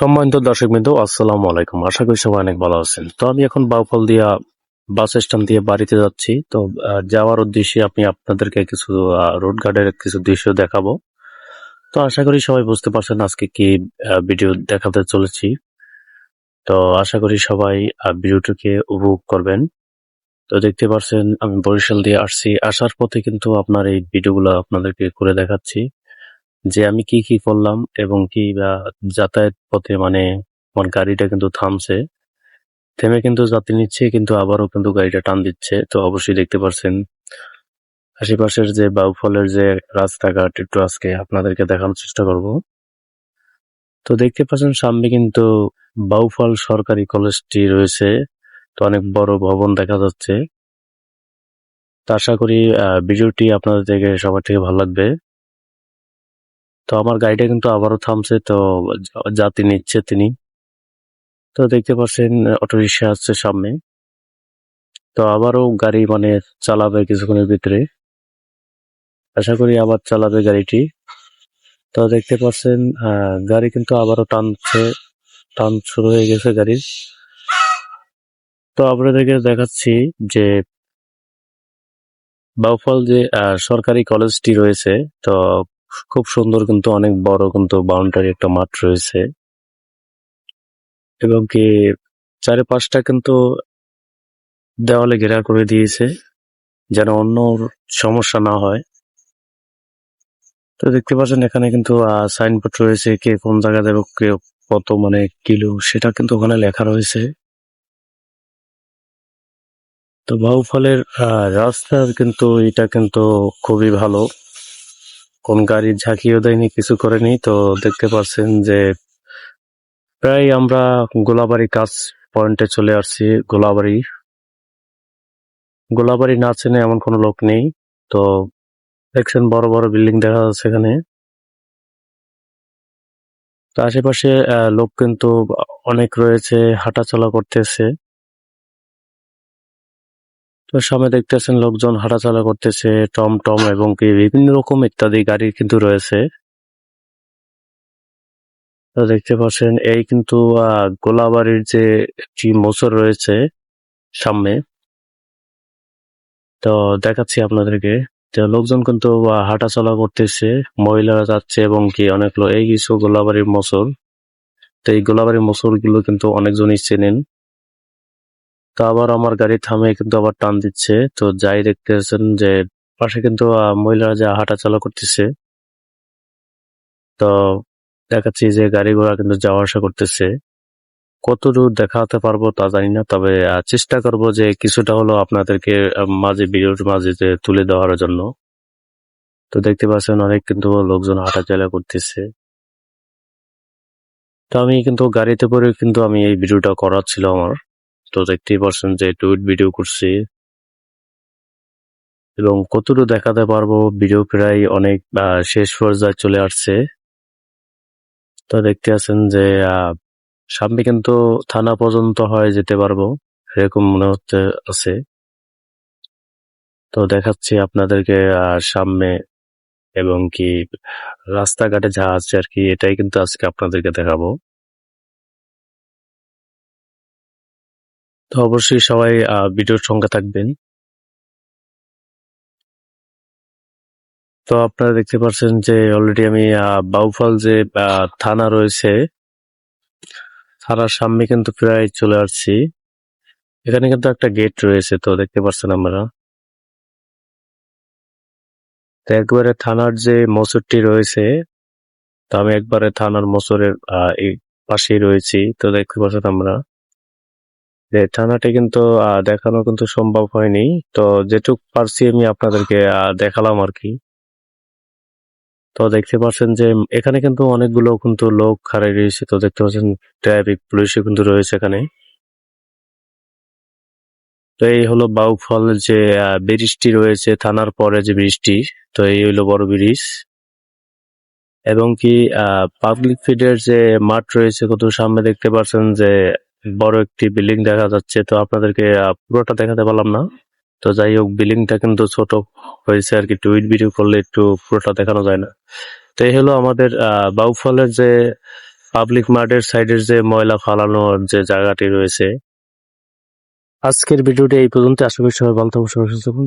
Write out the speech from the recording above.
সম্মানিত দর্শক বিন্দু আসসালামু আলাইকুম। আশা করি সবাই অনেক ভালো আছেন। তো আমি এখন বাউফল দিয়া বাস স্ট্যান্ড দিয়ে বাড়িতে যাচ্ছি। তো যাওয়ার উদ্দেশ্যে আমি আপনাদেরকে কিছু রোড গার্ডের কিছু দৃশ্য দেখাবো। তো আশা করি সবাই বুঝতে পারছেন আজকে কি ভিডিও দেখাতে চলেছি। তো আশা করি সবাই ভিডিওটিকে উপভোগ করবেন। তো দেখতে পাচ্ছেন আমি বরিশাল দিয়ে আসছি। আসার পথে কিন্তু আপনার এই ভিডিওগুলো আপনাদেরকে করে দেখাচ্ছি। যে আমি কি কি করলাম এবং কি বা যাতায়াত পথে মানে আমার গাড়িটা কিন্তু থামছে। থেমে কিন্তু যাত্রী নিচ্ছে, কিন্তু আবারও কিন্তু গাড়িটা টান দিচ্ছে। তো অবশ্যই দেখতে পাচ্ছেন আশেপাশের যে বাউফলের যে রাস্তাঘাট, একটু আজকে আপনাদেরকে দেখানোর চেষ্টা করব। তো দেখতে পাচ্ছেন, সামনে কিন্তু বাউফল সরকারি কলেজটি রয়েছে। তো অনেক বড় ভবন দেখা যাচ্ছে। তো আশা করি ভিডিওটি আপনাদের থেকে সবার থেকে ভালো লাগবে। তো আমার গাড়িটা কিন্তু আবারও থামছে, তো যা- যাত্রী নিচ্ছে তিনি। তো দেখতে পাচ্ছেন, অটো রিক্সা আসছে সামনে। তো আবারও গাড়ি মানে চালাবে কিছুক্ষণের ভিতরে। আশা করি আবার চালাবে গাড়িটি। তো দেখতে পাচ্ছেন গাড়ি কিন্তু আবারও টানছে, টান শুরু হয়ে গেছে গাড়ির। তো আপনাদেরকে দেখাচ্ছি যে বাউফল যে সরকারি কলেজটি রয়েছে, তো খুব সুন্দর কিন্তু অনেক বড় কিন্তু বাউন্ডারি একটা মাঠ রয়েছে। এবং কি চারিপাশটা কিন্তু দেওয়ালে ঘেরা করে দিয়েছে, যেন অন্য সমস্যা না হয়। তো দেখতে পাচ্ছেন এখানে কিন্তু সাইনবোর্ড রয়েছে কে কোন জায়গা যাবে কে কত মানে কিলো, সেটা কিন্তু ওখানে লেখা রয়েছে। তো বাউফলের রাস্তার কিন্তু এটা কিন্তু খুবই ভালো। কোন গাড়ি ঝাঁকিও দেয়নি, কিছু করেনি, তো দেখতে পাচ্ছেন যে প্রায় আমরা গোলাবাড়ি কাজ পয়েন্টে চলে আসছি, গোলাবাড়ি। গোলাবাড়ি না চেনে এমন কোনো লোক নেই, তো দেখছেন বড় বড় বিল্ডিং দেখা যাচ্ছে এখানে। আশেপাশে লোক কিন্তু অনেক রয়েছে, হাঁটাচলা করতেছে। তো সামনে দেখতেছেন লোকজন হাঁটাচলা করতেছে টম টম এবং কি বিভিন্ন রকম ইত্যাদি গাড়ি কিন্তু রয়েছে। তো দেখতে পাচ্ছেন, এই কিন্তু গোলাবাড়ির যে একটি মোচর রয়েছে সামনে। তো দেখাচ্ছি আপনাদেরকে তো লোকজন কিন্তু হাঁটাচলা করতেছে, মহিলারা যাচ্ছে এবং কি অনেক লোক এই কিছু গোলাবাড়ির মোচর তো এই গোলাবাড়ির মোচরগুলো কিন্তু অনেকজনই চেনেন। তো আবার আমার গাড়ি থামে কিন্তু আবার টান দিচ্ছে। তো যাই দেখতেছেন যে পাশে কিন্তু মহিলারা যা হাঁটাচলা করতেছে। তো দেখাচ্ছি যে গাড়ি ঘোড়া কিন্তু যাওয়া আসা করতেছে। কত দূর দেখাতে পারব তা জানি না, তবে চেষ্টা করব যে কিছুটা হলো আপনাদেরকে মাঝে ভিডিওর মাঝে তুলে দেওয়ার জন্য। তো দেখতে পাচ্ছেন অনেক কিন্তু লোকজন হাঁটাচলা করতেছে। তো আমি কিন্তু গাড়িতে করে কিন্তু আমি এই ভিডিওটা করার ছিল আমার। তো দেখতেই পারছেন যে টুইট ভিডিও করছি। এবং কতটুকু দেখাতে পারব ভিডিও প্রায় অনেক শেষ পর্যায়ে চলে আসছে। তো দেখতে আছেন যে সামনে কিন্তু থানা পর্যন্ত হয় যেতে পারব, এরকম মনে হচ্ছে, আছে। তো দেখাচ্ছি আপনাদেরকে সামনে এবং কি রাস্তাঘাটে যা আছে আর কি, এটাই কিন্তু আজকে আপনাদেরকে দেখাবো। তো অবশ্যই সবাই ভিডিওর সঙ্গে থাকবেন। তো আপনারা দেখতে পাচ্ছেন যে অলরেডি আমি বাউফল যে থানা রয়েছে, থানার সামনে কিন্তু প্রায় চলে আসছি। এখানে কিন্তু একটা গেট রয়েছে, তো দেখতে পাচ্ছেন আমরা তো একবারে থানার যে মসুরটি রয়েছে, তো আমি একবারে থানার মসুরের পাশেই রয়েছি, তো দেখতে পাচ্ছেন আমরা যে থানাটি কিন্তু দেখানো কিন্তু সম্ভব হয়নি। তো যেটুক পারছি আমি আপনাদেরকে দেখালাম আর কি তো দেখতে পাচ্ছেন যে এখানে কিন্তু অনেকগুলো কিন্তু লোক খাড়াই রয়েছে। তো দেখতে পাচ্ছেন ট্রাফিক পুলিশও কিন্তু রয়েছে এখানে। তো এই হলো বাউফল যে ব্রিজটি রয়েছে, থানার পরে যে ব্রিজটি, তো এই হলো বড় ব্রিজ। এবং কি পাবলিক ফিডের যে মাঠ রয়েছে, কত সামনে দেখতে পাচ্ছেন যে বড় একটি বিল্ডিং দেখা যাচ্ছে। তো আপনাদেরকে পুরোটা দেখাতে পারলাম না। তো যাই হোক, বিল্ডিংটা কিন্তু ছোট হয়েছে আর কি। টুইট ভিডিও করলে একটু পুরোটা দেখানো যায় না। তো এই হলো আমাদের বাউফলের যে পাবলিক মার্টের সাইডের যে ময়লা ফালানোর যে জায়গাটি রয়েছে। আজকের ভিডিওটি এই পর্যন্ত আশা করি সবাই ভালো থাকুন, সুস্থ থাকুন।